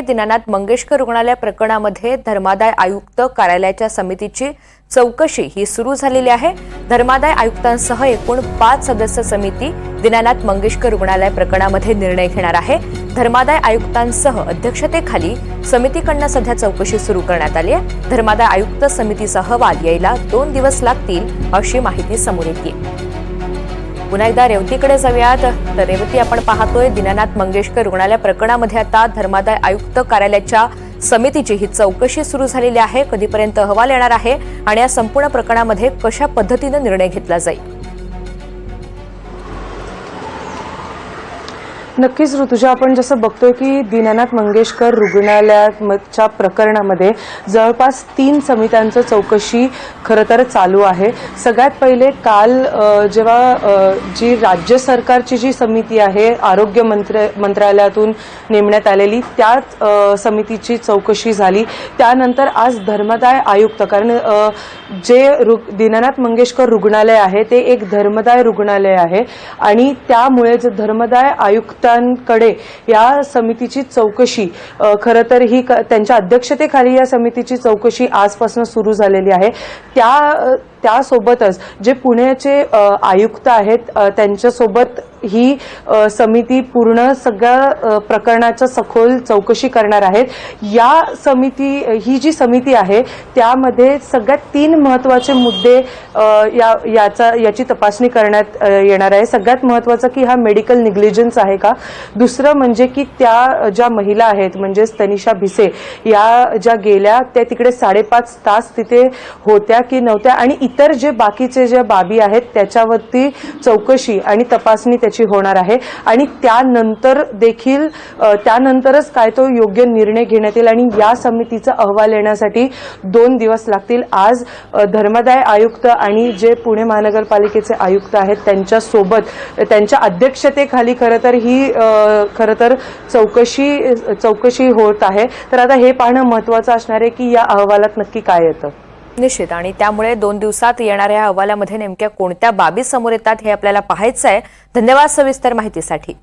दीनानाथ मंगेशकर रुग्णालय प्रकरणामध्ये धर्मादाय आयुक्त कार्यालयाच्या समितीची चौकशी ही सुरू झालेली आहे. धर्मादाय आयुक्तांसह एकूण पाच सदस्य समिती दीनानाथ मंगेशकर रुग्णालय प्रकरणामध्ये निर्णय घेणार आहे. धर्मादाय आयुक्तांसह अध्यक्षतेखाली समितीकडनं सध्या चौकशी सुरू करण्यात आली आहे. धर्मादाय आयुक्त समितीचा अहवाल यायला दोन दिवस लागतील अशी माहिती समोर येते पुन्हा एकदा रेवतीकडे जाऊयात. तर रेवती आपण पाहतोय दीनानाथ मंगेशकर रुग्णालय प्रकरणामध्ये आता धर्मादाय आयुक्त कार्यालयाच्या समितीची ही चौकशी सुरू झालेली आहे. कधीपर्यंत अहवाल येणार आहे आणि या संपूर्ण प्रकरणामध्ये कशा पद्धतीनं निर्णय घेतला जाईल? नक्कीच ऋतुजा आपण जसं बघतोय की दीनानाथ मंगेशकर रुग्णालयाच्या प्रकरणामध्ये जवळपास तीन समित्यांचं चौकशी खरं तर चालू आहे. सगळ्यात पहिले काल जेव्हा जी राज्य सरकारची जी समिती आहे आरोग्य मंत्र मंत्रालयातून नेमण्यात आलेली त्याच समितीची चौकशी झाली. त्यानंतर आज धर्मदाय आयुक्त कारण जे रु दीनानाथ मंगेशकर रुग्णालय आहे ते एक धर्मदाय रुग्णालय आहे. आणि त्यामुळे जे धर्मदाय आयुक्त आयुक्तांकडे या समितीची चौकशी खरं तर ही क- त्यांच्या अध्यक्षतेखाली या समितीची चौकशी आजपासून सुरू झालेली आहे. त्या त्यासोबतच जे पुण्याचे आयुक्त आहेत त्यांच्यासोबत ही समिती पूर्ण सगळ्या प्रकरणाच्या सखोल चौकशी करणार आहेत. या समिती ही जी समिती आहे त्यामध्ये सगळ्यात तीन महत्त्वाचे मुद्दे या याचा याची तपासणी करण्यात येणार आहे. सगळ्यात महत्वाचं की हा मेडिकल निग्लिजन्स आहे का? दुसरं म्हणजे की त्या ज्या महिला आहेत म्हणजेच तनिषा भिसे या ज्या गेल्या त्या तिकडे साडेपाच तास तिथे होत्या की नव्हत्या. आणि इतर जे बाकीचे ज्या बाबी आहेत त्याच्यावरती चौकशी आणि तपासणी त्याची होणार आहे. आणि त्यानंतर देखील त्यानंतरच काय तो योग्य निर्णय घेण्यात येईल आणि या समितीचा अहवाल येण्यासाठी दोन दिवस लागतील. आज धर्मदाय आयुक्त आणि जे पुणे महानगरपालिकेचे आयुक्त आहेत त्यांच्यासोबत त्यांच्या अध्यक्षतेखाली खरं तर ही खरं तर चौकशी चौकशी होत आहे. तर आता हे पाहणं महत्वाचं असणार आहे की या अहवालात नक्की काय येतं? निश्चित. आणि त्यामुळे दोन दिवसात येणाऱ्या अहवालामध्ये नेमक्या कोणत्या बाबी समोर येतात हे आपल्याला पाहायचं आहे धन्यवाद सविस्तर माहितीसाठी.